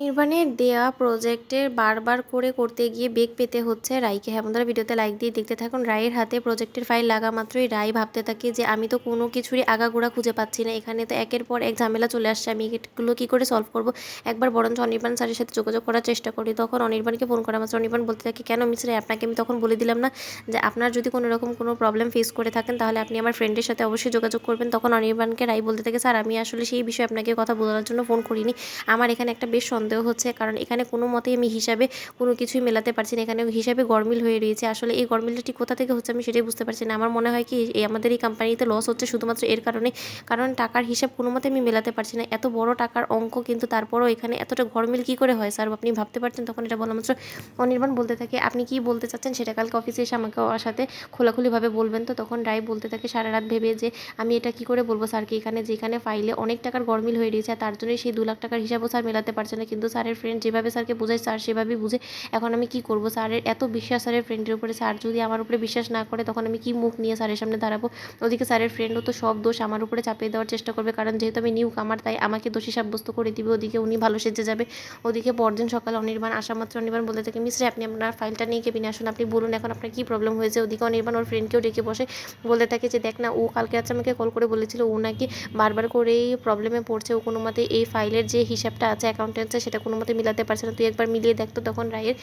নির্বাণের দেয়া প্রজেক্টের বারবার করে করতে গিয়ে বেগ পেতে হচ্ছে রায়কে। হ্যাঁ বন্ধুরা ভিডিওতে লাইক দিয়ে দেখতে থাকুন, রায়ের হাতে প্রজেক্টের ফাইল লাগা মাত্রই রায় ভাবতে থাকে যে, আমি তো কোনো কিছুরই আগাগোড়া খুঁজে পাচ্ছি না। এখানে তো একের পর এক ঝামেলা চলে আসছে। আমি এগুলো কী করে সলভ করব? একবার বরঞ্চ অনির্বাণ স্যারের সাথে যোগাযোগ করার চেষ্টা করি। তখন অনির্বাণকে ফোন করা মাত্র। অনির্বাণ বলতে থাকে, কেন মিস রায় আপনাকে আমি তখন বলে দিলাম না যে, আপনার যদি কোনো রকম কোনো প্রবলেম ফেস করে থাকেন, তাহলে আপনি আমার ফ্রেন্ডের সাথে অবশ্যই যোগাযোগ করবেন। তখন অনির্বাণকে রায় বলতে থাকে, স্যার, আমি আসলে সেই বিষয়ে আপনাকে কথা বলার জন্য ফোন করিনি। আমার এখানে একটা বেশ সন্দেহ হচ্ছে। কারণ এখানে কোনো মতেই আমি হিসাবে কোনো কিছুই মেলাতে পারছি না। এখানে হিসাবে গরমিল হয়ে রয়েছে। আসলে এই গরমিলটা কোথা থেকে হচ্ছে আমি সেটাই বুঝতে পারছি না। আমার মনে হয় কি, এই আমাদের এই কোম্পানিতে লস হচ্ছে শুধুমাত্র এর কারণে। কারণ টাকার হিসাব কোনো মতে আমি মেলাতে পারছি না। এত বড় টাকার অঙ্ক কিন্তু তারপরও এখানে এতটা গরমিল কি করে হয়? স্যার, আপনি ভাবতে পারছেন তখন এটা বলা মাত্র অনির্বাণ বলতে থাকে, আপনি কি বলতে চাচ্ছেন? সেটা কালকে অফিসে এসে আমাকে সাথে খোলাখুলিভাবে বলবেন। তো তখন রায় বলতে থাকে সারা রাত ভেবে যে, আমি এটা কি করে বলব স্যারকে? এখানে যেখানে ফাইলে অনেক টাকার গরমিল হয়ে রয়েছে তার জন্যই সেই দু লাখ টাকার হিসাবও স্যার মেলাতে পারছে না। কিন্তু স্যারের ফ্রেন্ড যেভাবে স্যারকে বোঝায়, স্যার সেভাবেই বুঝে। এখন আমি কি করব? স্যারের এত বিশ্বাস স্যারের ফ্রেন্ডের উপরে, স্যার যদি আমার উপরে বিশ্বাস না করে, তখন আমি কি মুখ নিয়ে স্যারের সামনে দাঁড়াবো? ওদিকে স্যারের ফ্রেন্ডও তো সব দোষ আমার উপরে চাপিয়ে দেওয়ার চেষ্টা করবে, কারণ যেহেতু আমি নিউ কামার তাই আমাকে দোষী সাব্যস্ত করে দিবে। ওদিকে উনি ভালো সেজে যাবে। ওদিকে পরদিন সকালে অনির্বাণ আসা মাত্র অনির্বাণ বলতে থাকে মিস্ত্রি আপনি আপনার ফাইলটা নিয়ে কেবিনে আসুন, আপনি বলুন এখন আপনার কী প্রবলেম হয়েছে? ওদিকে অনির্বাণ ওর ফ্রেন্ডকেও ডেকে বসে বলতে থাকে যে, দেখ না, ও কালকে রাত্রে আমাকে কল করে বলেছিল, ও নাকি বারবার করেই প্রবলেমে পড়ছে। ও কোনো মতে এই ফাইলের যে হিসাবটা আছে অ্যাকাউন্টেন্সে সেটা কোনো মতে মিলাতে পারছে না। তুই একবার মিলিয়ে দেখতো তখন রায়ের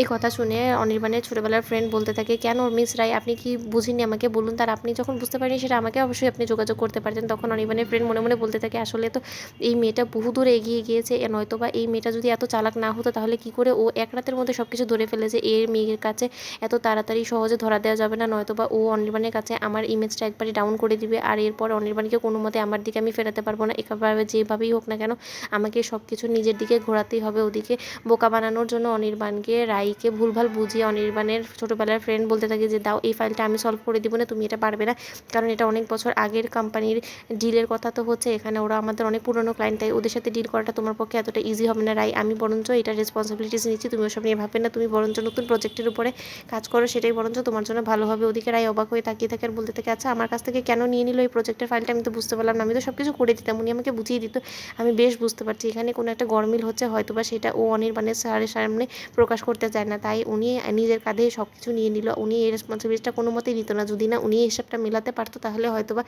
এই কথা শুনে অনির্বাণের ছোটোবেলার ফ্রেন্ড বলতে থাকে, কেন মিস রায়, আপনি কি বুঝিনি আমাকে? বলুন তার, আপনি যখন বুঝতে পারেন সেটা আমাকে অবশ্যই আপনি যোগাযোগ করতে পারতেন। তখন অনির্বাণের ফ্রেন্ড মনে মনে বলতে থাকে, আসলে তো এই মেয়েটা বহু দূরে এগিয়ে গিয়েছে নয়তো বা এই মেয়েটা যদি এত চালাক না হতো তাহলে কি করে ও এক রাতের মধ্যে সব কিছু ধরে ফেলেছে? এর মেয়ের কাছে এত তাড়াতাড়ি সহজে ধরা দেওয়া যাবে না, নয়তো বা ও অনির্বাণের কাছে আমার ইমেজটা একবারই ডাউন করে দিবে। আর এরপর অনির্বাণকে কোনো মতে আমার দিকে আমি ফেরাতে পারব না। এভাবে যেভাবেই হোক না কেন, আমাকে সব কিছু নিজের দিকে ঘোরাতেই হবে ওদিকে। বোকা বানানোর জন্য অনির্বাণকে রাইকে ভুলভাল বুঝিয়ে অনির্বাণের ছোটোবেলার ফ্রেন্ড বলতে থাকে যে, দাও, এই ফাইলটা আমি সলভ করে দিব না, তুমি এটা পারবে না। কারণ এটা অনেক বছর আগের কোম্পানির ডিলের কথা তো হচ্ছে। এখানে ওরা আমাদের অনেক পুরনো ক্লায়েন্ট তাই ওদের সাথে ডিল করাটা তোমার পক্ষে এতটা ইজি হবে না। রাই আমি বরঞ্চ এটা রেসপন্সিবিলিটিস নিচ্ছি, তুমি ওসব নিয়ে ভাববে না। তুমি বরঞ্চ নতুন প্রজেক্টের উপরে কাজ করো, সেটাই বরঞ্চ তোমার জন্য ভালো হবে। ওদিকে রাই অবাক হয়ে তাকিয়ে থাকে আর বলতে থাকে আচ্ছা আমার কাছ থেকে কেন নিয়ে নিল এই প্রজেক্টের ফাইলটা আমি তো বুঝতে পারলাম না। আমি তো সব কিছু করে দিতাম, উনি আমাকে বুঝিয়ে দিত। আমি বেশ বুঝতে পারছি। এখানে কোনো একটা গরমিল হচ্ছে হয়তো বা সেটা ও অনির্বাণের স্যারের সামনে প্রকাশ করতে চায় না। তাই উনি নিজের কাঁধে সব কিছু নিয়ে নিল। উনি এই রেসপন্সিবিলিটিটা কোনো মতেই নিত না। যদি না উনি হিসাবটা মেলাতে পারতো, তাহলে হয়তো বা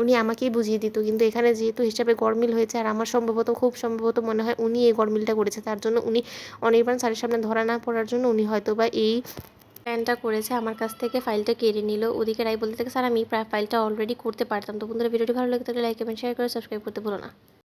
উনি আমাকেই বুঝিয়ে দিত। কিন্তু এখানে যেহেতু হিসাবে গরমিল হয়েছে, আর আমার সম্ভবত, খুব সম্ভবত মনে হয় উনি এই গরমিলটা করেছে। তার জন্য উনি অনির্বাণ স্যারের সামনে ধরা না পড়ার জন্য উনি হয়তো বা এই প্ল্যানটা করেছে। আমার কাছ থেকে ফাইলটা কেড়ে নিল। ওদিকে রাই বলতে থাকে, স্যার, আমি প্রায় ফাইলটা অলরেডি করতে পারতাম। তো বন্ধুরা, ভিডিওটি ভালো লাগে তাহলে লাইক কমেন্ট শেয়ার করে সাবস্ক্রাইব করতে ভুলো না।